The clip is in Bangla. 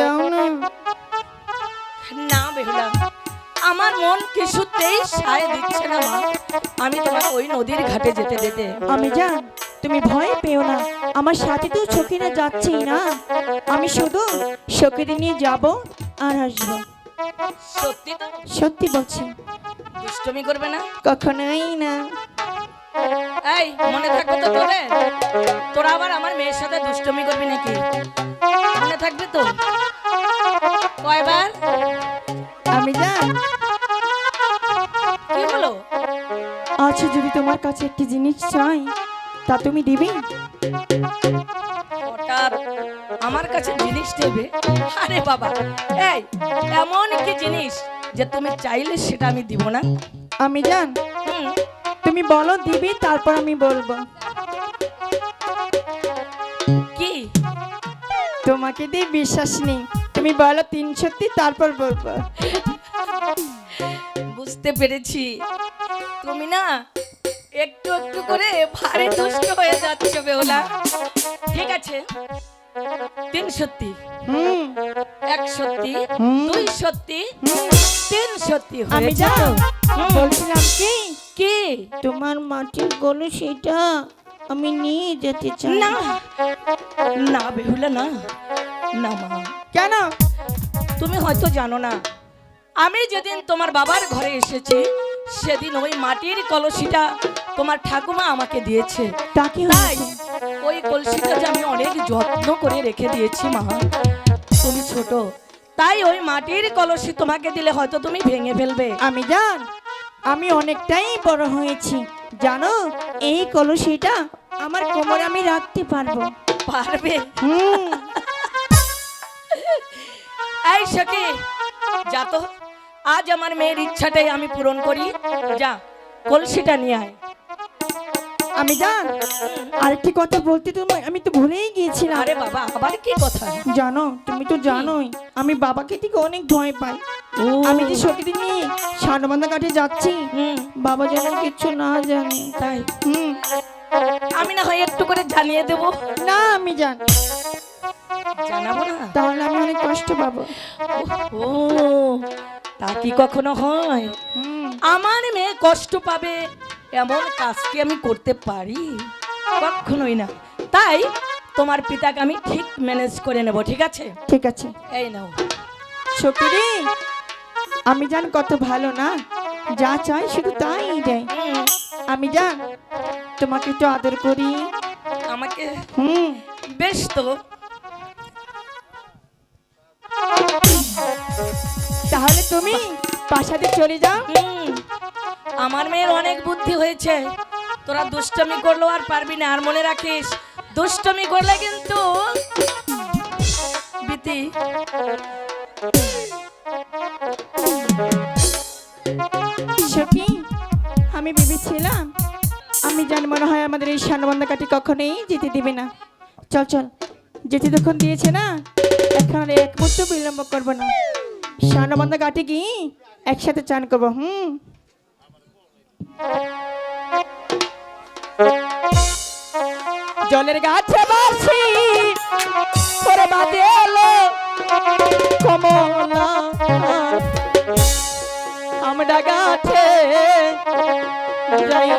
দাও না। না বেহুলা আমার মন কিছুতেই সায় দিচ্ছে না মা। আমি তোমার ওই নদীর ঘাটে যেতে দিতে আমি জান তুমি ভয় পেও না। আমার সাথে তো সখীরা যাচ্ছেই না। আমি শুধু সখীদের নিয়ে যাব আর আসব। সত্যি সত্যি বলছি। দুষ্টমি করবে না? কখনোই না। এই মনে থাকবে তো তোরে? তোরা আবার আমার মেয়ের সাথে দুষ্টমি করবি নাকি? মনে থাকবে তো? কয়বার? আমি জান কি হলো? আচ্ছা যদি তোমার কাছে একটি জিনিস চাই তা তুমি দিবে? হঠাৎ আমার কাছে জিনিস দেবে? আরে বাবা এই এমন কি জিনিস যে তুমি চাইলে সেটা আমি দিব না। আমি জান। তুমি বলো দিবি তারপর আমি বলব। কি? তোমাকে দিয়ে বিশ্বাস নেই। তুমি বলো তিন সত্যি তারপর বলব। বুঝতে পেরেছি। তুমি না একটু একটু করে ভারী দুষ্ট হয়ে যাচ্ছ বেওলা। ঠিক আছে। তিন সত্যি। হুম। এক সত্যি। দুই সত্যি তিন সত্যি আমি জান? হুম। বলছিলাম কি? কি? তোমার মাটির গলু সেটা আমি নিয়ে যেতে চাই। না না বেহুলা না না মা। কেন? তুমি হয়তো জানো না আমি যেদিন তোমার বাবার ঘরে এসেছি সেদিন ওই মাটির কলসিটা তোমার ঠাকুমা আমাকে দিয়েছে। তা কি তাই ওই কলসিটা যে আমি অনেক যত্ন করে রেখে দিয়েছি মা তুমি ছোট তাই ওই মাটির কলসি তোমাকে দিলে হয়তো তুমি ভেঙে ফেলবে। আমি জান আমি অনেকটাই বড় হয়েছি। জানো এই কলসিটা আমার কোমরে আমি রাখতে পারব। পারবে? হুম। এই সখী যা তো। আজ আমার মেয়ের ইচ্ছাটাই আমি পূরণ করি। যা কলসিটা নিয়ে আয়। আমি জান আরেকটি কথা বলতে তো আমি তো ভুলেই গিয়েছিলাম। আরে বাবা আবার কি কথা? জানো তুমি তো জানোই আমি বাবাকে থেকে অনেক ভয় পাই। আমি যে সখীদের নিয়ে সানবান্ধা কাঠে যাচ্ছি হুম। বাবা যেন কিছু না জানে। তাই? হুম। আমি না হয় একটু করে জানিয়ে দেব। না আমি জান। জানাব না? তাহলে আমি অনেক কষ্ট পাবো। ও তা কি কখনো হয়? আমার মেয়ে কষ্ট পাবে এমন কাজ কি আমি করতে পারি? কখনোই না। তাই তোমার পিতাকে আমি ঠিক ম্যানেজ করে নেব ঠিক আছে? ঠিক আছে। এই নাও। সখীরে আমি জান কত ভালো না? যা চাই শুধু তাই দেয়। আমি জান তোমাকে একটু আদর করি। আমাকে? হুম। বেশ তো। তাহলে তুমি প্রাসাদে চলে যাও। হুম, আমার মেয়ের অনেক বুদ্ধি হয়েছে। তোরা দুষ্টমি করলেও আর পারবি না, আর মনে রাখিস, দুষ্টমি করলে কিন্তু বিতি। সখী, আমি ভেবেছিলাম, আমি জান মনে হয় আমাদের এই সানবান্ধা কাটি কখনোই যেতে দিবে না। চল চল যেতে তখন দিয়েছে না, এখন এক মুহূর্ত বিলম্ব করব না। সানবান্ধা কাটি কি? একসাথে চান করব, হুম। জলের গাছে বাসি করে বাদে এলো কমলা। আমরা গাছে যাই।